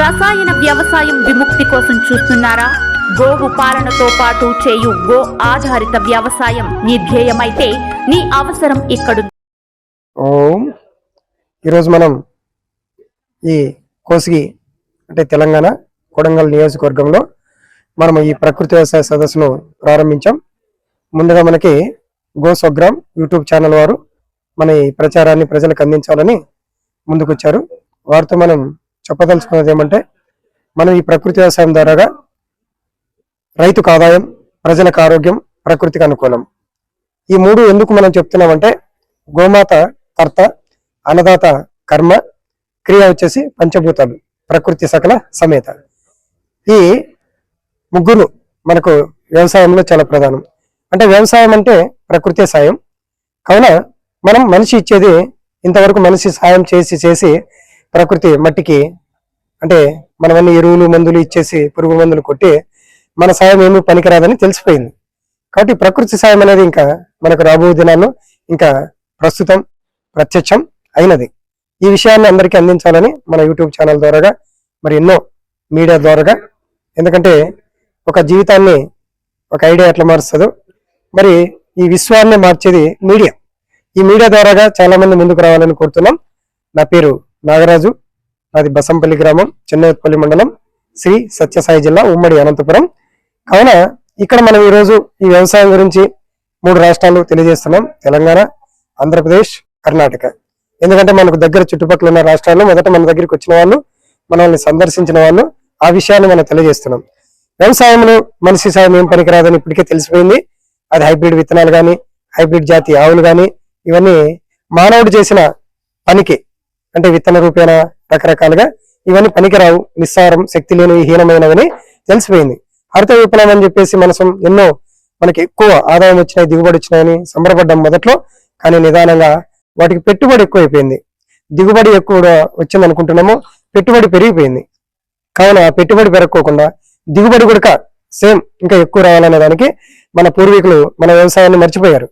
రసాయన వ్యవసాయం విముక్తి కోసం చూస్తున్నారా? గోవు పాలనతో పాటు చేయు గో ఆధారిత వ్యవసాయం నీ ధ్యేయమైతే నీ అవసరం ఇక్కడ ఓం. ఈరోజు మనం ఈ కోసిగి అంటే తెలంగాణ కొడంగల్ నియోజకవర్గంలో మనం ఈ ప్రకృతి వ్యవసాయ సదస్సును ప్రారంభించాం. ముందుగా మనకి గో స్వగ్రామ్ యూట్యూబ్ ఛానల్ వారు మన ఈ ప్రచారాన్ని ప్రజలకు అందించాలని ముందుకొచ్చారు. వారితో మనం చెప్పదలుచుకున్నది ఏమంటే మనం ఈ ప్రకృతి వ్యవసాయం ద్వారాగా రైతుకు ఆదాయం ప్రజలకు ఆరోగ్యం ప్రకృతికి అనుకూలం. ఈ మూడు ఎందుకు మనం చెప్తున్నామంటే గోమాత కర్త అన్నదాత కర్మ క్రియ వచ్చేసి పంచభూతాలు ప్రకృతి సకల సమేత. ఈ ముగ్గురు మనకు వ్యవసాయంలో చాలా ప్రధానం. అంటే వ్యవసాయం అంటే ప్రకృతి సాయం. కావున మనం మనిషి ఇచ్చేది ఇంతవరకు మనిషి సాయం చేసి చేసి ప్రకృతి మట్టికి అంటే మనమన్నీ ఎరువులు మందులు ఇచ్చేసి పురుగు మందులు కొట్టి మన సాయం ఏమీ పనికిరాదని తెలిసిపోయింది. కాబట్టి ప్రకృతి సాయం అనేది ఇంకా మనకు రాబోయే దినాల్లో ఇంకా ప్రస్తుతం ప్రత్యక్షం అయినది. ఈ విషయాన్ని అందరికీ అందించాలని మన యూట్యూబ్ ఛానల్ ద్వారాగా మరి ఎన్నో మీడియా ద్వారాగా. ఎందుకంటే ఒక జీవితాన్ని ఒక ఐడియా ఎట్లా మారుస్తుందో మరి ఈ విశ్వాన్ని మార్చేది మీడియా. ఈ మీడియా ద్వారాగా చాలామంది ముందుకు రావాలని కోరుతున్నాం. నా పేరు నాగరాజు. అది బసంపల్లి గ్రామం చెన్నైపల్లి మండలం శ్రీ సత్యసాయి జిల్లా ఉమ్మడి అనంతపురం. కావున ఇక్కడ మనం ఈరోజు ఈ వ్యవసాయం గురించి మూడు రాష్ట్రాలు తెలియజేస్తున్నాం. తెలంగాణ ఆంధ్రప్రదేశ్ కర్ణాటక. ఎందుకంటే మనకు దగ్గర చుట్టుపక్కల ఉన్న రాష్ట్రాలు మొదట మన దగ్గరికి వచ్చిన వాళ్ళు మనల్ని సందర్శించిన వాళ్ళు ఆ విషయాన్ని మనం తెలియజేస్తున్నాం. వ్యవసాయంలో మనిషి సాయం ఏం పనికిరాదని ఇప్పటికే తెలిసిపోయింది. అది హైబ్రిడ్ విత్తనాలు కానీ హైబ్రిడ్ జాతి ఆవులు కానీ ఇవన్నీ మానవుడు చేసిన పనికి అంటే విత్తన రూపేణ రకరకాలుగా ఇవన్నీ పనికిరావు నిస్సారం శక్తి లేని హీనమైనవని తెలిసిపోయింది. హరిత విప్లవం అని చెప్పేసి మనసం ఎన్నో మనకి ఎక్కువ ఆదాయం వచ్చినాయి దిగుబడి వచ్చినాయని సంబరపడ్డం మొదట్లో కానీ నిదానంగా వాటికి పెట్టుబడి ఎక్కువైపోయింది. దిగుబడి ఎక్కువ వచ్చింది అనుకుంటున్నాము పెట్టుబడి పెరిగిపోయింది. కావున పెట్టుబడి పెరగకోకుండా దిగుబడి కూడా సేమ్ ఇంకా ఎక్కువ రావాలనే దానికి మన పూర్వీకులు మన వ్యవసాయాన్ని మర్చిపోయారు.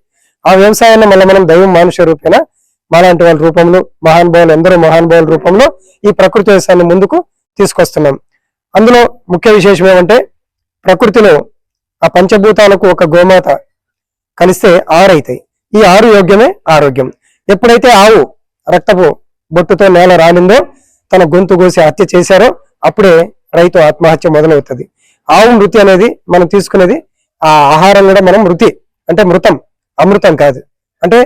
ఆ వ్యవసాయాన్ని మళ్ళీ మనం దైవం మానుష రూపేణ మాలాంటి వాళ్ళ రూపంలో మహానుభావులు ఎందరో మహానుభావుల రూపంలో ఈ ప్రకృతి వ్యవసాయాన్ని ముందుకు తీసుకొస్తున్నాం. అందులో ముఖ్య విశేషం ఏమంటే ప్రకృతిలో ఆ పంచభూతాలకు ఒక గోమాత కలిస్తే ఆరు అవుతాయి ఈ ఆరు యోగ్యమే ఆరోగ్యం. ఎప్పుడైతే ఆవు రక్తపు బొట్టుతో నేల రాలిందో తన గొంతు కోసి హత్య చేశారో అప్పుడే రైతు ఆత్మహత్య మొదలవుతుంది. ఆవు మృతి అనేది మనం తీసుకునేది ఆ ఆహారం కూడా మనం మృతి అంటే మృతం అమృతం కాదు. అంటే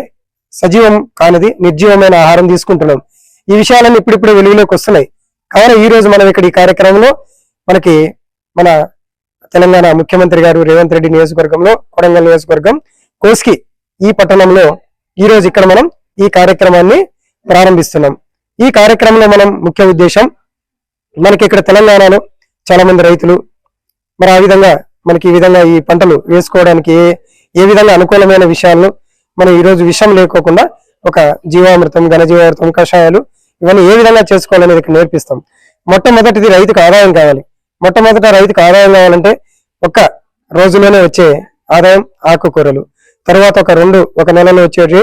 సజీవం కానిది నిర్జీవమైన ఆహారం తీసుకుంటున్నాం. ఈ విషయాలన్నీ ఇప్పుడిప్పుడు వెలుగులోకి వస్తున్నాయి. కావున ఈ రోజు మనం ఇక్కడ ఈ కార్యక్రమంలో మనకి మన తెలంగాణ ముఖ్యమంత్రి గారు రేవంత్ రెడ్డి నియోజకవర్గంలో కొడంగల్ నియోజకవర్గం కోస్కి ఈ పట్టణంలో ఈ రోజు ఇక్కడ మనం ఈ కార్యక్రమాన్ని ప్రారంభిస్తున్నాం. ఈ కార్యక్రమంలో మనం ముఖ్య ఉద్దేశం మనకి ఇక్కడ తెలంగాణలో చాలా మంది రైతులు మరి ఆ విధంగా మనకి ఈ విధంగా ఈ పంటలు వేసుకోవడానికి ఏ ఏ విధంగా అనుకూలమైన విషయాలను మనం ఈ రోజు విషయం లేకోకుండా ఒక జీవామృతం ఘనజీవామృతం కషాయాలు ఇవన్నీ ఏ విధంగా చేసుకోవాలనేది ఇక్కడ నేర్పిస్తాం. మొట్టమొదటిది రైతుకు ఆదాయం కావాలి. మొట్టమొదట రైతుకు ఆదాయం కావాలంటే ఒక రోజులోనే వచ్చే ఆదాయం ఆకుకూరలు తర్వాత ఒక రెండు ఒక నెలలో వచ్చేటి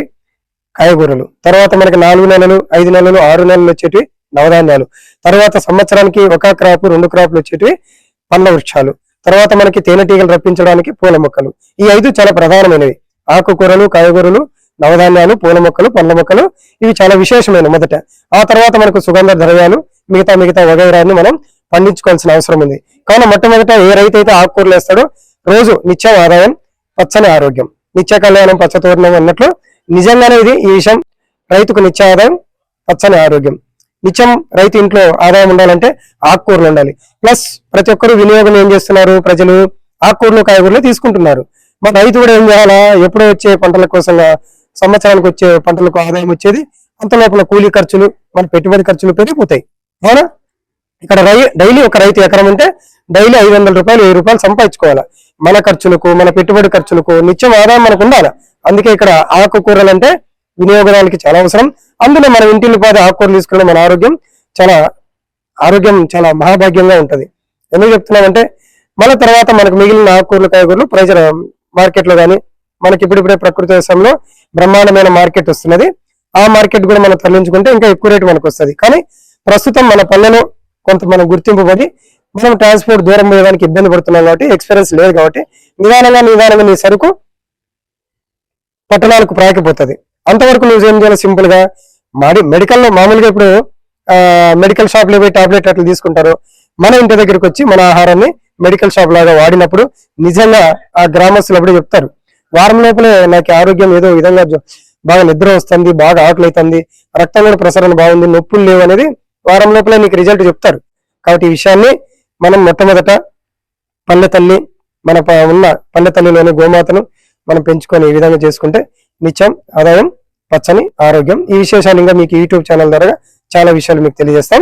కాయగూరలు. తర్వాత మనకి నాలుగు నెలలు ఐదు నెలలు ఆరు నెలలు వచ్చేటి నవధాన్యాలు. తర్వాత సంవత్సరానికి ఒక క్రాప్ రెండు క్రాప్లు వచ్చేటివి పండ్ల వృక్షాలు. తర్వాత మనకి తేనెటీగలు రప్పించడానికి పూల మొక్కలు. ఈ ఐదు చాలా ప్రధానమైనవి. ఆకుకూరలు కాయగూరలు నవధాన్యాలు పూల మొక్కలు పండ్ల మొక్కలు ఇవి చాలా విశేషమైన మొదట. ఆ తర్వాత మనకు సుగంధ ద్రవ్యాలు మిగతా మిగతా వగైరాన్ని మనం పండించుకోవాల్సిన అవసరం ఉంది. కావున మొట్టమొదట ఏ రైతు అయితే ఆకుకూరలు వేస్తాడో రోజు నిత్యం ఆదాయం పచ్చని ఆరోగ్యం. నిత్య కళ్యాణం పచ్చతోరణం అన్నట్లు నిజంగానే ఇది ఈ విషయం రైతుకు నిత్య ఆదాయం పచ్చని ఆరోగ్యం. నిత్యం రైతు ఇంట్లో ఆదాయం ఉండాలంటే ఆకుకూరలు ఉండాలి. ప్లస్ ప్రతి ఒక్కరు వినియోగం ఏం చేస్తున్నారు? ప్రజలు ఆకుకూరలు కాయగూరలు తీసుకుంటున్నారు. మరి రైతు కూడా ఏం చేయాలా? ఎప్పుడో వచ్చే పంటల కోసం సంవత్సరానికి వచ్చే పంటలకు ఆదాయం వచ్చేది అంత లోపల కూలీ ఖర్చులు మన పెట్టుబడి ఖర్చులు పెరిగిపోతాయి. అవునా? ఇక్కడ రై డైలీ ఒక రైతు ఎకరం ఉంటే డైలీ ఐదు వందల రూపాయలు వెయ్యి రూపాయలు సంపాదించుకోవాలి? మన ఖర్చులకు మన పెట్టుబడి ఖర్చులకు నిత్యం ఆదాయం మనకు ఉండాలి? అందుకే ఇక్కడ ఆకుకూరలు అంటే వినియోగదానికి చాలా అవసరం. అందులో మనం ఇంటిల్లి పాద ఆకుకూరలు తీసుకున్న మన ఆరోగ్యం చాలా ఆరోగ్యం చాలా మహాభాగ్యంగా ఉంటుంది. ఎందుకు చెప్తున్నామంటే మళ్ళీ తర్వాత మనకు మిగిలిన ఆకుకూరలు కాయగూరలు ప్రజల మార్కెట్లో కానీ మనకి ఇప్పుడిప్పుడే ప్రకృతి వ్యవసాయంలో బ్రహ్మాండమైన మార్కెట్ వస్తున్నది. ఆ మార్కెట్ కూడా మనం తరలించుకుంటే ఇంకా ఎక్కువ రేటు మనకు వస్తుంది. కానీ ప్రస్తుతం మన పల్లెలో కొంత మనం గుర్తింపబడి మనం ట్రాన్స్పోర్ట్ దూరం పోయేదానికి ఇబ్బంది పడుతున్నాం కాబట్టి ఎక్స్పీరియన్స్ లేదు కాబట్టి నిదానంగా నిదానంగా నీ సరుకు పట్టణాలకు ప్రాయకపోతుంది అంతవరకు నువ్వు ఏం చేయాలి? సింపుల్గా మాడి మెడికల్లో మామూలుగా ఇప్పుడు మెడికల్ షాప్లో పోయి టాబ్లెట్ అట్లా తీసుకుంటారు. మన ఇంటి దగ్గరకు వచ్చి మన ఆహారాన్ని మెడికల్ షాప్ లాగా వాడినప్పుడు నిజంగా ఆ గ్రామస్తులు అప్పుడే చెప్తారు. వారం లోపలే నాకు ఆరోగ్యం ఏదో విధంగా బాగా నిద్ర వస్తుంది బాగా ఆకలి అవుతుంది రక్తం కూడా ప్రసరణ బాగుంది నొప్పులు లేవు అనేది వారం లోపలే నీకు రిజల్ట్ చెప్తారు. కాబట్టి ఈ విషయాన్ని మనం మొట్టమొదట పల్లె తల్లి మన ప- ఉన్న పల్లె తల్లిలోని గోమాతను మనం పెంచుకొని ఈ విధంగా చేసుకుంటే నిత్యం ఆదాయం పచ్చని ఆరోగ్యం ఈ విశేషాలు ఇంకా మీకు యూట్యూబ్ ఛానల్ ద్వారా చాలా విషయాలు మీకు తెలియజేస్తాం.